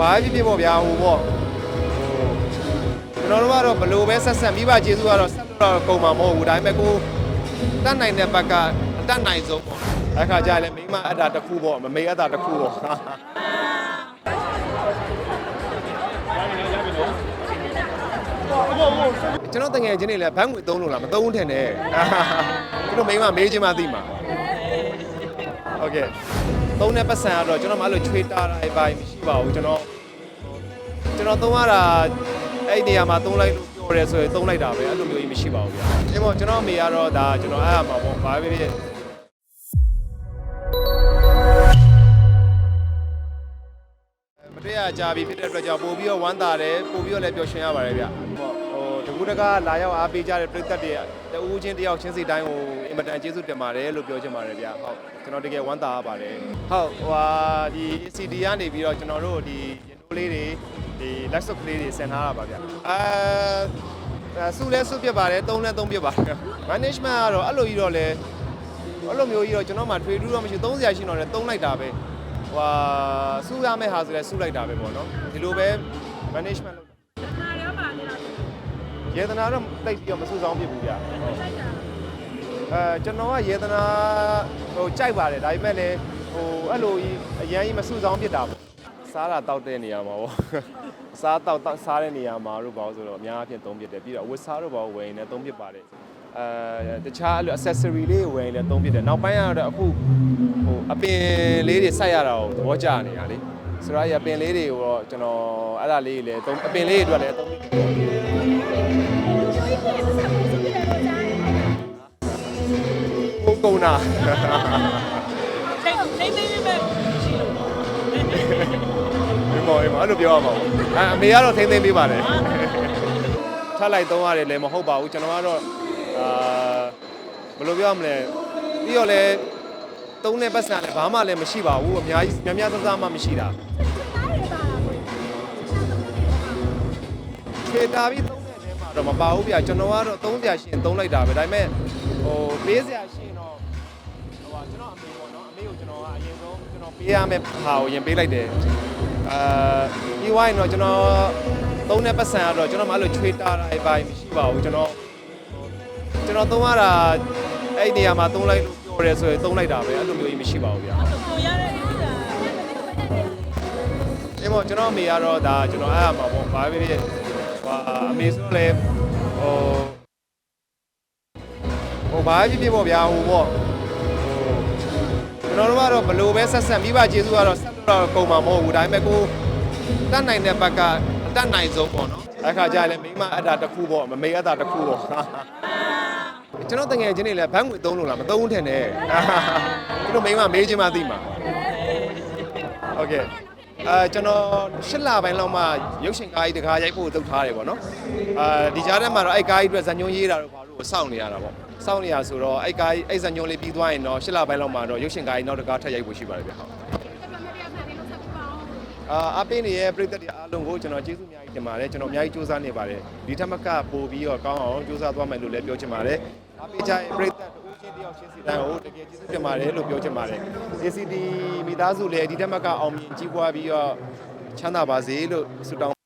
ဘာဖြစ်ဖြစ်ပေါ့ဗျာဟိုပေါ့ဟိုကျွန်တော်တို့ကတော့ဘလို့ပဲဆက်ဆက်မိဘကျေးဇူးကတော့ဆက်လို့တော့ကုန်မှာမဟုတ်ဘူးဒါပေမဲ့ကိုတတ်နိုင်တဲ့ဘက်ကအတတ်နိုင်ဆုံးပေါ့အခါကျရင်လည်းမိမအတ္တတစ်ခုပေါ့မမေအတ္တတစ်ခုပေါ့ကျွန်တော်တငယ်ချင်းတွေလည်းဘန်းငွေသုံးလို့လားမသုံးဘူးထင်တယ်ကျွန်တော်မိန်းမမေးချင်းမှသိမှာဟုတ်ကဲ့သုံးတဲ့ပတ်စံကတော့ကျွန်တော်မှအဲ့လိုချွေတာတာအပိုင်းမရှိပါဘူးကျွန်တော် ကျွန်တော်သုံးရတာအဲ့ဒီနေရာမှာသုံးလိုက်လို့ပြောရဲဆိုရင်သုံးလိုက်တာပဲအဲ့လိုမျိုးကြီးမရှိပါဘူးဗျာအဲမို့ကျွန်တော်အမေကတော့ဒါကျွန်တော်အားရမှာပေါ့ဘာပဲဖြစ်မတွေ့ရကြပြီဖြစ်တဲ့အတွက်ကြောင့်ပို့ပြီးတော့ဝမ်းသာတယ်ပို့ပြီးတော့လည်းပျော်ရွှင်ရပါတယ်ဗျဟုတ်ဟိုတကူတကလာရောက်အားပေးကြတဲ့ပြည်သက်တွေတဦးချင်းတယောက်ချင်းစီတိုင်းကိုအင်မတန်ကျေးဇူးတင်ပါတယ်လို့ပြောချင်ပါတယ်ဗျဟုတ်ကျွန်တော်တကယ်ဝမ်းသာရပါတယ်ဟုတ်ဟိုဟာဒီ CD ကနေပြီးတော့ကျွန်တော်တို့ဒီရင်တိုး လေးတွေဒီ live shot ကလေးတွေဆင်ထားတာပါဗျအာအဲစုလဲစုပြစ်ပါတယ်သုံးလဲသုံးပြစ်ပါတယ် management ကတော့အဲ့လိုကြီးတော့လဲအဲ့လိုမျိုးကြီးတော့ကျွန်တော်မှထွေထူးတော့မရှိ30ရာရှိတော့လဲသုံးလိုက်တာပဲဟိုဟာစုရမယ့်ဟာဆိုလဲစုလိုက်တာပဲပေါ့နော်ဒီလိုပဲ management လုပ်ယေဒနာတော့တိတ်ပြီးတော့မစုဆောင်ဖြစ်ဘူးဗျအဲကျွန်တော်ကယေဒနာဟိုကြိုက်ပါတယ်ဒါပေမဲ့လည်းဟိုအဲ့လိုကြီးအရန်ကြီးမစုဆောင်ဖြစ်တာပေါ့ စားတာတောက်တဲ့နေရာမှာပေါ့စားတောက်တောက်စားတဲ့နေရာမှာတို့ဘာလို့ဆိုတော့အများအပြားသုံးဖြစ်တယ်ပြီးတော့ဝတ်စားတို့ဘာလို့ဝယ်ရင်လည်းသုံးဖြစ်ပါတယ်အဲတခြားအဲ့လို accessory လေးဝယ်ရင်လည်းသုံးဖြစ်တယ်နောက်ပိုင်းကတော့အခုဟိုအပင်လေးတွေစိုက်ရတာကိုသဘောကျနေတာလေဆိုတော့အပင်လေးတွေကိုတော့ကျွန်တော်အဲ့ဒါလေးတွေလည်းသုံးအပင်လေးတွေအတွက်လည်းသုံးဖြစ်တယ်ကိုကုနာဒီ မော်အေးမအဲ့လိုပြောရမှာပေါ့အဲအမေကတော့ထိမ့်သိမ့်ပေးပါတယ်ထပ်လိုက်သုံးရတယ်လည်းမဟုတ်ပါဘူးကျွန်တော်ကတော့အာဘယ်လိုပြောရမလဲပြီးတော့လည်းသုံးတဲ့ပတ်စံလည်းဘာမှလည်းမရှိပါဘူးအများကြီးများများသသားမှမရှိတာခြေတာပြီးသုံးတဲ့ထဲမှာတော့မပါဘူးဗျကျွန်တော်ကတော့သုံးစရာရှိရင်သုံးလိုက်တာပဲဒါပေမဲ့ဟိုပေးစရာရှိရင်တော့ဟိုပါကျွန်တော်အမေပေါ့နော်အမေကိုကျွန်တော်ကအရင်ဆုံးကျွန်တော်ပေးရမယ့်ဟာကိုရင်ပေးလိုက်တယ် အာပြီးဝိုင်းတော့ကျွန်တော်သုံးတဲ့ပတ်စံကတော့ကျွန်တော်မှအဲ့လိုချွေတာတာအပိုင်းမရှိပါဘူးကျွန်တော်ကျွန်တော်သုံးရတာအဲ့ဒီနေရာမှာသုံးလိုက်လို့ပြောရဲဆိုရင်သုံးလိုက်တာပဲအဲ့လိုမျိုးကြီးမရှိပါဘူးဗျာအဲမို့ကျွန်တော်အမေကတော့ဒါကျွန်တော်အားရမှာပေါ့ဘာပဲဖြစ်ဟာအမေဆိုလည်းဟိုဟိုဘာဖြစ်ဖြစ်ပေါ့ဗျာဟိုပေါ့ဟိုကျွန်တော်တို့ကတော့ဘလို့ပဲဆက်ဆက်မိဘကျေးဇူးကတော့ဆက်လို့ တော့ကုန်မှာမဟုတ်ဘူးဒါပေမဲ့ကိုတတ်နိုင်တဲ့ဘက်ကအတတ်နိုင်ဆုံးပေါ့နော်အခါကျရင်လည်းမိမအတ္တတစ်ခုပေါ့မမေအတ္တတစ်ခုပေါ့ကျွန်တော်တငယ်ချင်းတွေလည်းဘန်းငွေသုံးလို့လားမသုံးဘူးထင်တယ်ကျွန်တော်မိမမေးချင်းမှသိမှာဟုတ်ကဲ့အဲကျွန်တော်ရှစ်လပိုင်းလောက်မှရုပ်ရှင်ကားကြီးတကားရိုက်ဖို့တုတ်ထားတယ်ပေါ့နော်အဲဒီကြားထဲမှာတော့အဲ့ကားကြီးအတွက်ဇာညွန်ရေးတာတော့ဘာလို့စောင့်နေရတာပေါ့စောင့်နေရဆိုတော့အဲ့ကားကြီးအဲ့ဇာညွန်လေးပြီးသွားရင်တော့ရှစ်လပိုင်းလောက်မှတော့ရုပ်ရှင်ကားကြီးနောက်တကားထပ်ရိုက်ဖို့ရှိပါတယ်ဗျဟုတ် အာအပင်းနေရဲ့ပြည်သက်တွေအားလုံးကိုကျွန်တော်ကျေးဇူးအများကြီးတင်ပါတယ်ကျွန်တော်အများကြီးစူးစမ်းနေပါတယ်ဒီထက်မကပို့ပြီးတော့ကောင်းအောင်စူးစမ်းသွားမယ်လို့လည်းပြောချင်ပါတယ်အပေးချင်ပြည်သက်တူချင်းတယောက်ချင်းစီတိုင်းကိုတကယ်ကျေးဇူးတင်ပါတယ်လို့ပြောချင်ပါတယ် ACD မိသားစုလည်းဒီထက်မကအောင်မြင်ကြီးပွားပြီးတော့ချမ်းသာပါစေလို့ဆုတောင်း